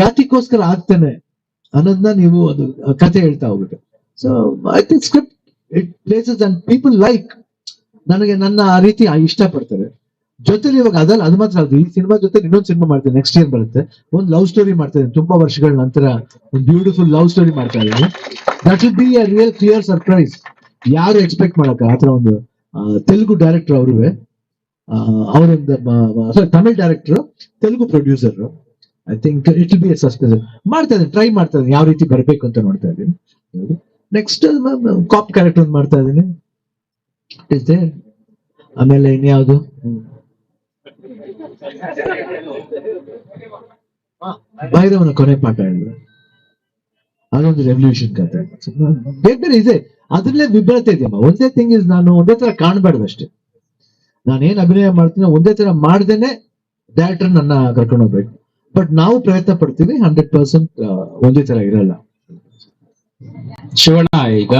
ಯಾತಿಗೋಸ್ಕರ ಆಗ್ತಾನೆ ಅನ್ನೋದನ್ನ ನೀವು ಅದು ಕತೆ ಹೇಳ್ತಾ ಹೋಗ್ಬೇಕು so I think script it places and people like ನನಗೆ ನನ್ನ ಆ ರೀತಿ ಇಷ್ಟಪಡ್ತಾರೆ. ಜೊತೆಲಿ ಇವಾಗ ಅದಲ್ಲ, ಅದು ಮಾತ್ರ ಅದು ಈ ಸಿನಿಮಾ ಜೊತೆ ಇನ್ನೊಂದು ಸಿನಿಮಾ ಮಾಡ್ತೇನೆ ನೆಕ್ಸ್ಟ್ ಇಯರ್ ಬರುತ್ತೆ. ಒಂದು ಲವ್ ಸ್ಟೋರಿ ಮಾಡ್ತಾ ಇದ್ದೀನಿ, ತುಂಬಾ ವರ್ಷಗಳ ನಂತರ ಒಂದು ಬ್ಯೂಟಿಫುಲ್ ಲವ್ ಸ್ಟೋರಿ ಮಾಡ್ತಾ ಇದ್ದೀನಿ. That will be a real clear surprise ಯಾರು ಎಕ್ಸ್ಪೆಕ್ಟ್ ಮಾಡಕ್ಕ? ಆತರ ಒಂದು ತೆಲುಗು ಡೈರೆಕ್ಟರ್ ಅವರು ಅವರೊಂದು ಸಾರಿ Tamil director Telugu producer I think it be suspense ಮಾಡ್ತಾ ಇದ್ದೀನಿ ಟ್ರೈ ಮಾಡ್ತಾ ಇದ್ದೀನಿ, ಯಾವ ರೀತಿ ಬರಬೇಕು ಅಂತ ನೋಡ್ತಾ ಇದ್ದೀನಿ. ನೆಕ್ಸ್ಟ್ ಕಾಪ್ ಕ್ಯಾರೆಕ್ಟರ್ ಒಂದು ಮಾಡ್ತಾ ಇದ್ದೀನಿ. ಇಸ್ ದೇರ್ ಆಮೇಲೆ ಇನ್ಯಾವುದು? ಭೈರವನ ಕೊನೆ ಪಾಠ ಹೇಳಿದ್ರು. ಅದೊಂದು ರೆವಲ್ಯೂಷನ್ ಕತೆ ಬೇರೆ ಬೇರೆ ಇದೆ. ಅದ್ರಲ್ಲೇ ವಿಭ್ರತೆ ಇದೆಯಮ್ಮ ಒಂದೇ ಥಿಂಗ್ ಇಸ್ ನಾನು ಒಂದೇ ತರ ಕಾಣಬಾರ್ದು ಅಷ್ಟೇ. ನಾನೇನ್ ಅಭಿನಯ ಮಾಡ್ತೀನಿ ಒಂದೇ ತರ ಮಾಡ್ದೇನೆ ಡೈರೆಕ್ಟರ್ ನನ್ನ ಕರ್ಕೊಂಡು ಹೋಗ್ಬೇಕು. ಬಟ್ ನಾವು ಪ್ರಯತ್ನ ಪಡ್ತೀವಿ ಹಂಡ್ರೆಡ್ ಪರ್ಸೆಂಟ್ ಒಂದೇ ತರ ಇರಲ್ಲ. ಶಿವಣ್ಣ ಈಗ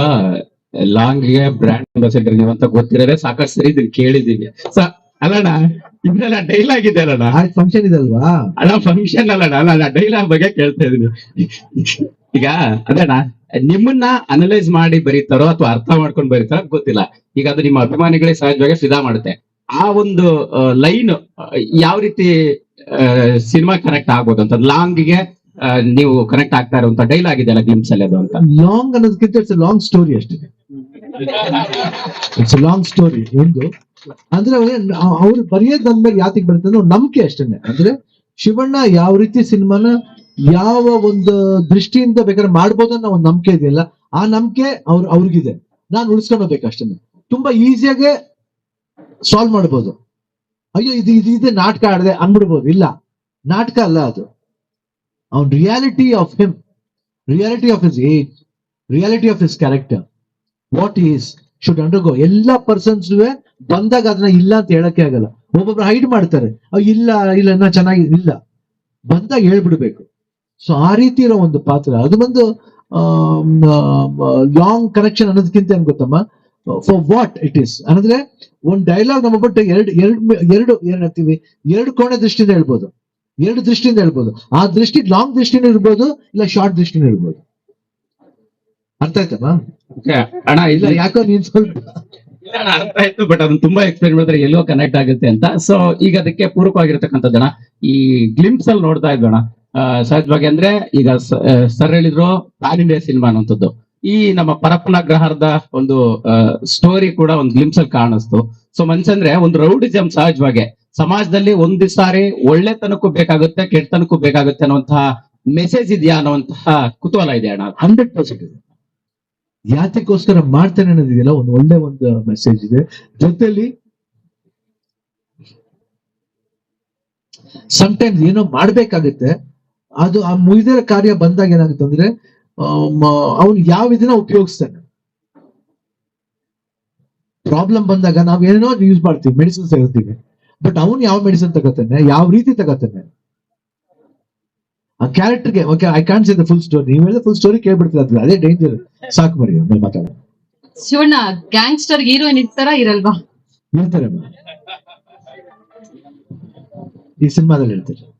ಲಾಂಗ್ಗೆ ಬ್ರ್ಯಾಂಡ್ ಅಂಬಾಸಿಡರ್ ನೀವು ಅಂತ ಗೊತ್ತಿರೋದೇ ಸಾಕಷ್ಟು ಸರಿ ಇದನ್ನ ಕೇಳಿದೀವಿ ಸ- ಅಲ್ಲಣ್ಣ ಇದ್ರೆಲ್ಲ ಡೈಲಾಗ್ ಇದೆ ಅಲ್ಲಣ್ಣ? ಫಂಕ್ಷನ್ ಇದೆ ಅಲ್ವಾ? ಅಣ್ಣ ಫಂಕ್ಷನ್ ಅಲ್ಲಣ್ಣ ಅಲ್ಲ ಡೈಲಾಗ್ ಬಗ್ಗೆ ಕೇಳ್ತಾ ಇದೀನಿ ಈಗ ಅದಣ್ಣ ನಿಮ್ಮನ್ನ ಅನಲೈಸ್ ಮಾಡಿ ಬರೀತಾರೋ ಅಥವಾ ಅರ್ಥ ಮಾಡ್ಕೊಂಡು ಬರೀತಾರೋ ಗೊತ್ತಿಲ್ಲ. ಈಗ ಅದು ನಿಮ್ಮ ಅಭಿಮಾನಿಗಳೇ ಸಹಜವಾಗಿ ಫಿದಾ ಮಾಡುತ್ತೆ. ಆ ಒಂದು ಲೈನ್ ಯಾವ ರೀತಿ ಸಿನಿಮಾ ಕನೆಕ್ಟ್ ಆಗ್ಬೋದು ಅಂತ. ಲಾಂಗ್ಗೆ ನೀವು ಕನೆಕ್ಟ್ ಆಗ್ತಾ ಇರುವಂತ ಡೈಲಾಗ್ ಇದೆಯಲ್ಲ ಗ್ಲಿಮ್ಸ್ ಅಲ್ಲಿ ಅದು ಅಂತ. ಲಾಂಗ್ ಅನ್ನೋದಕ್ಕಿಂತ ಇಟ್ಸ್ ಲಾಂಗ್ ಸ್ಟೋರಿ ಅಷ್ಟೇ. ಇಟ್ಸ್ ಲಾಂಗ್ ಸ್ಟೋರಿ ಒಂದು ಅಂದ್ರೆ ಅವ್ರು ಬರೆಯೋದ್ ಅಂದ್ಮೇಲೆ ಯಾತಿಗೆ ಬರುತ್ತೆ ಅಂದ್ರೆ ನಂಬಿಕೆ ಅಷ್ಟೇನೆ. ಅಂದ್ರೆ ಶಿವಣ್ಣ ಯಾವ ರೀತಿ ಸಿನಿಮಾನ ಯಾವ ಒಂದು ದೃಷ್ಟಿಯಿಂದ ಬೇಕಾದ್ರೆ ಮಾಡ್ಬೋದು ಅನ್ನೋ ಒಂದು ನಂಬಿಕೆ ಇದೆಯಲ್ಲ, ಆ ನಂಬಿಕೆ ಅವ್ರ, ಅವ್ರಿಗಿದೆ. ನಾನು ಉಳಿಸ್ಕೊಂಡೋಗ್ಬೇಕು ಅಷ್ಟೇ ತುಂಬಾ ಈಸಿಯಾಗೆ ಸಾಲ್ವ್ ಮಾಡ್ಬೋದು. ಅಯ್ಯೋ, ಇದು ಇದು ಇದೆ ನಾಟಕ ಆಡದೆ ಅಂದ್ಬಿಡ್ಬೋದು. ಇಲ್ಲ. ನಾಟಕ ಅಲ್ಲ ಅದು. ಅವನ್ reality of him reality of his age reality of his character what is should undergo ಎಲ್ಲಾ ಪರ್ಸನ್ಸ್ ಬಂದಾಗ ಅದನ್ನ ಇಲ್ಲ ಅಂತ ಹೇಳಕ್ಕೆ ಆಗಲ್ಲ. ಒಬ್ಬೊಬ್ರು ಹೈಡ್ ಮಾಡ್ತಾರೆ. ಇಲ್ಲ ಇಲ್ಲ ನಾ ಚೆನ್ನಾಗಿ ಇಲ್ಲ. ಬಂದಾಗ ಹೇಳ್ಬಿಡ್ಬೇಕು. ಸೊ ಆ ರೀತಿ ಇರೋ ಒಂದು ಪಾತ್ರ. ಅದು ಬಂದು ಲಾಂಗ್ ಕನೆಕ್ಷನ್ ಅನ್ನೋದಕ್ಕಿಂತ ಏನ್ ಗೊತ್ತಮ್ಮ? ಫಾರ್ ವಾಟ್ ಇಟ್ ಈಸ್ ಅಂದ್ರೆ ಒಂದ್ ಡೈಲಾಗ್ ನಮ್ಮ ಬಟ್ ಎರಡು ಎರಡು ಎರಡು ಏನ್ ಹೇಳ್ತೀವಿ? ಎರಡು ಕೋಣೆ ದೃಷ್ಟಿಯಿಂದ ಹೇಳ್ಬೋದು. ಎರಡು ದೃಷ್ಟಿಯಿಂದ ಹೇಳ್ಬೋದು. ಆ ದೃಷ್ಟಿ ಲಾಂಗ್ ದೃಷ್ಟಿನೂ ಇರ್ಬೋದು ಇಲ್ಲ ಶಾರ್ಟ್ ದೃಷ್ಟಿನೂ ಇರ್ಬೋದು. ಅರ್ಥ ಆಯ್ತಮ್ಮ ಅಣ್ಣ ಇಲ್ಲ ಯಾಕೋ ನೀನ್ ಸ್ವಲ್ಪ ಅರ್ಥ ಆಯ್ತು ಬಟ್ ಅದನ್ನ ತುಂಬಾ ಎಕ್ಸ್ಪ್ಲೇನ್ ಮಾಡಿದ್ರೆ ಎಲ್ಲೋ ಕನೆಕ್ಟ್ ಆಗುತ್ತೆ ಅಂತ. ಸೊ ಈಗ ಅದಕ್ಕೆ ಪೂರಕವಾಗಿರ್ತಕ್ಕಂಥದ್ದಣ ಈ ಗ್ಲಿಮ್ಸ್ ಅಲ್ಲಿ ನೋಡ್ತಾ ಇದ್ದೋಣ ಸಹಜವಾಗಿ ಅಂದ್ರೆ ಈಗ ಸರ್ ಹೇಳಿದ್ರು ಪ್ಯಾನ್ ಇಂಡಿಯಾ ಸಿನಿಮಾ ಅನ್ನುವಂಥದ್ದು. ಈ ನಮ್ಮ ಪರಪ್ಪನ ಗ್ರಹದ ಒಂದು ಸ್ಟೋರಿ ಕೂಡ ಒಂದು ಗ್ಲಿಮ್ಸ್ ಅಲ್ಲಿ ಕಾಣಿಸ್ತು. ಸೊ ಮನ್ಸಂದ್ರೆ ಒಂದು ರೌಡಿಸಮ್ ಸಹಜವಾಗಿ. ಸಮಾಜದಲ್ಲಿ ಒಂದು ಸಾರಿ ಒಳ್ಳೆತನಕ್ಕೂ ಬೇಕಾಗುತ್ತೆ, ಕೆಟ್ಟತನಕ್ಕೂ ಬೇಕಾಗುತ್ತೆ ಅನ್ನುವಂತಹ ಮೆಸೇಜ್ ಇದೆಯಾ ಅನ್ನುವಂತಹ ಕುತೂಹಲ ಇದೆ ಅಣ್ಣ. ಹಂಡ್ರೆಡ್ ಪರ್ಸೆಂಟ್ ಇದೆ. ಯಾತಕ್ಕೋಸ್ಕರ ಮಾಡ್ತೇನೆ ಅನ್ನೋದಿದೆಯಲ್ಲ, ಒಂದು ಒಳ್ಳೆ ಒಂದು ಮೆಸೇಜ್ ಇದೆ. ಜೊತೆಲಿ ಟೈಮ್ಸ್ ಏನೋ ಮಾಡ್ಬೇಕಾಗುತ್ತೆ, ಅದು ಆ ಮುಗಿದ ಕಾರ್ಯ ಬಂದಾಗ ಏನಾಗುತ್ತೆ ಅಂದ್ರೆ ಅವನು ಯಾವ ಇದನ್ನ ಉಪಯೋಗಿಸ್ತಾನೆ? ಪ್ರಾಬ್ಲಮ್ ಬಂದಾಗ ನಾವ್ ಏನೇನೋ ಯೂಸ್ ಮಾಡ್ತೀವಿ ಮೆಡಿಸಿನ್ ತಗೋತೀವಿ. ಬಟ್ ಅವನು ಯಾವ ಮೆಡಿಸಿನ್ ತಗೋತಾನೆ? ಯಾವ ರೀತಿ ತಗೋತಾನೆ? ಆ ಕ್ಯಾರೆಕ್ಟರ್ಗೆ okay I can see the full story ನೀವು ಹೇಳಿದ ಫುಲ್ ಸ್ಟೋರಿ ಕೇಳ್ಬಿಡ್ತೀರ ಅದ್ರ ಅದೇ ಡೇಂಜರ್ ಸಾಕು ಮರಿ ಆಮೇಲೆ ಮಾತಾಡ. ಶಿವಣ್ಣ ಗ್ಯಾಂಗ್ಸ್ಟರ್ ಹೀರೋಯಿನ್ ಇರ್ತಾರ ಇರಲ್ವಾ? ಇರ್ತಾರೆ. ಈ ಸಿನಿಮಾದಲ್ಲಿ ಹೇಳ್ತಾರೆ.